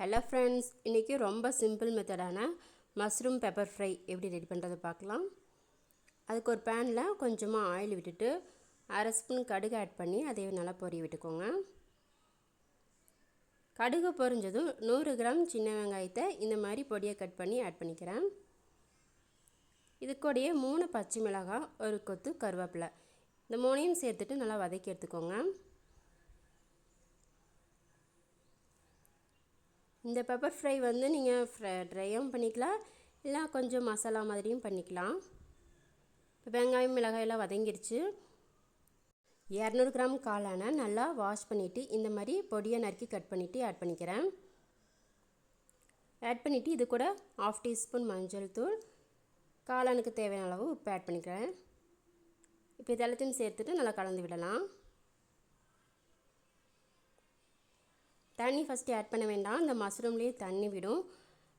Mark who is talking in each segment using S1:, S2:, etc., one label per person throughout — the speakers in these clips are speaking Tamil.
S1: ஹலோ ஃப்ரெண்ட்ஸ் இன்றைக்கி ரொம்ப சிம்பிள் மெத்தடான மஷ்ரூம் பெப்பர் ஃப்ரை எப்படி ரெடி பண்ணுறது பார்க்கலாம். அதுக்கு ஒரு பேனில் கொஞ்சமாக ஆயில் விட்டுட்டு அரை ஸ்பூன் கடுகு ஆட் பண்ணி அதை நல்லா பொரிய விட்டுக்கோங்க. கடுகு பொரிஞ்சதும் நூறு கிராம் சின்ன வெங்காயத்தை இந்த மாதிரி பொடியை கட் பண்ணி ஆட் பண்ணிக்கிறேன். இது கூடயே மூணு பச்சை மிளகாய் ஒரு கொத்து கருவேப்பிலை. இந்த மூணையும் சேர்த்துட்டு நல்லா வதக்கி எடுத்துக்கோங்க. இந்த பெப்பர் ஃப்ரை வந்து நீங்கள் ஃப்ரை ட்ரையும் பண்ணிக்கலாம். இல்லை கொஞ்சம் மசாலா மாதிரியும் பண்ணிக்கலாம். இப்போ வெங்காயம் மிளகாயெல்லாம் வதங்கிடுச்சு இரநூறு கிராம் காளான நல்லா வாஷ் பண்ணிவிட்டு இந்த மாதிரி பொடியை நறுக்கி கட் பண்ணிவிட்டு ஆட் பண்ணிக்கிறேன். ஆட் பண்ணிவிட்டு இது கூட ஆஃப் டீஸ்பூன் மஞ்சள் தூள் காளானுக்கு தேவையான அளவு உப்பு ஆட் பண்ணிக்கிறேன். இப்போ இது எல்லாத்தையும் சேர்த்துட்டு நல்லா கலந்து விடலாம். தண்ணி ஃபஸ்ட்டு ஆட் பண்ண வேண்டாம். அந்த மஷ்ரூம்லேயே தண்ணி விடும்.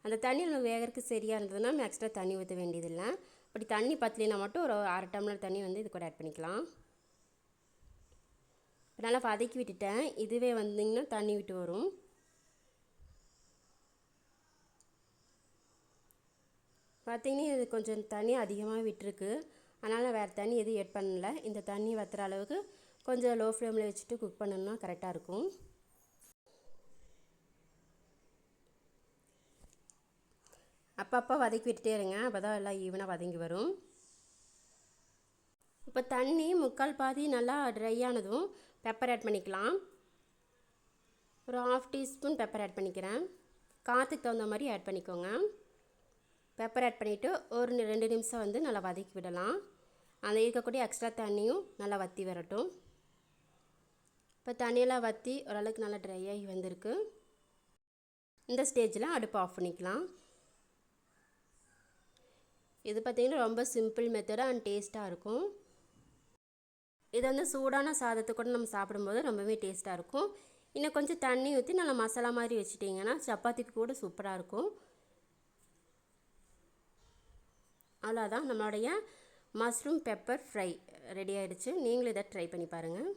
S1: அந்த தண்ணி நம்ம வேகிறதுக்கு சரியாக இருந்ததுன்னா நம்ம எக்ஸ்ட்ரா தண்ணி ஊற்ற வேண்டியதில்லை. அப்படி தண்ணி பத்தலைனா மட்டும் ஒரு அரை டம்ளர் தண்ணி வந்து இது கூட ஆட் பண்ணிக்கலாம். நல்லா வதக்கி விட்டுட்டேன். இதுவே வந்திங்கன்னா தண்ணி விட்டு வரும். பார்த்தீங்கன்னா இது கொஞ்சம் தண்ணி அதிகமாக விட்டுருக்கு. அதனால் வேறு தண்ணி எதுவும் எட் பண்ணலை. இந்த தண்ணி வற்றுற அளவுக்கு கொஞ்சம் லோ ஃப்ளேமில் வச்சுட்டு குக் பண்ணணும்னா கரெக்டாக இருக்கும். அப்பப்போ வதக்கி விட்டுட்டே இருங்க. அப்போ தான் எல்லாம் ஈவனாக வதங்கி வரும். இப்போ தண்ணி முக்கால் பாதி நல்லா ட்ரை ஆனதும் பெப்பர் ஆட் பண்ணிக்கலாம். ஒரு ஆஃப் டீஸ்பூன் பெப்பர் ஆட் பண்ணிக்கிறேன். காற்றுக்கு தகுந்த மாதிரி ஆட் பண்ணிக்கோங்க. பெப்பர் ஆட் பண்ணிவிட்டு ஒரு ரெண்டு நிமிஷம் வந்து நல்லா வதக்கி விடலாம். அந்த இருக்கக்கூடிய எக்ஸ்ட்ரா தண்ணியும் நல்லா வற்றி வரட்டும். இப்போ தண்ணியெல்லாம் வற்றி ஓரளவுக்கு நல்லா ட்ரை ஆகி வந்திருக்கு. இந்த ஸ்டேஜில் அடுப்பு ஆஃப் பண்ணிக்கலாம். இது பார்த்திங்கன்னா ரொம்ப சிம்பிள் மெத்தடாக அண்ட் டேஸ்ட்டாக இருக்கும். இது வந்து சூடான சாதத்தை கூட நம்ம சாப்பிடும்போது ரொம்பவே டேஸ்ட்டாக இருக்கும். இன்னும் கொஞ்சம் தண்ணி ஊற்றி நல்லா மசாலா மாதிரி வச்சுட்டிங்கன்னா சப்பாத்திக்கு கூட சூப்பராக இருக்கும். அவ்வளோதான் நம்மளுடைய மஷ்ரூம் பெப்பர் ஃப்ரை ரெடி ஆகிடுச்சு நீங்களும் இதை ட்ரை பண்ணி பாருங்கள்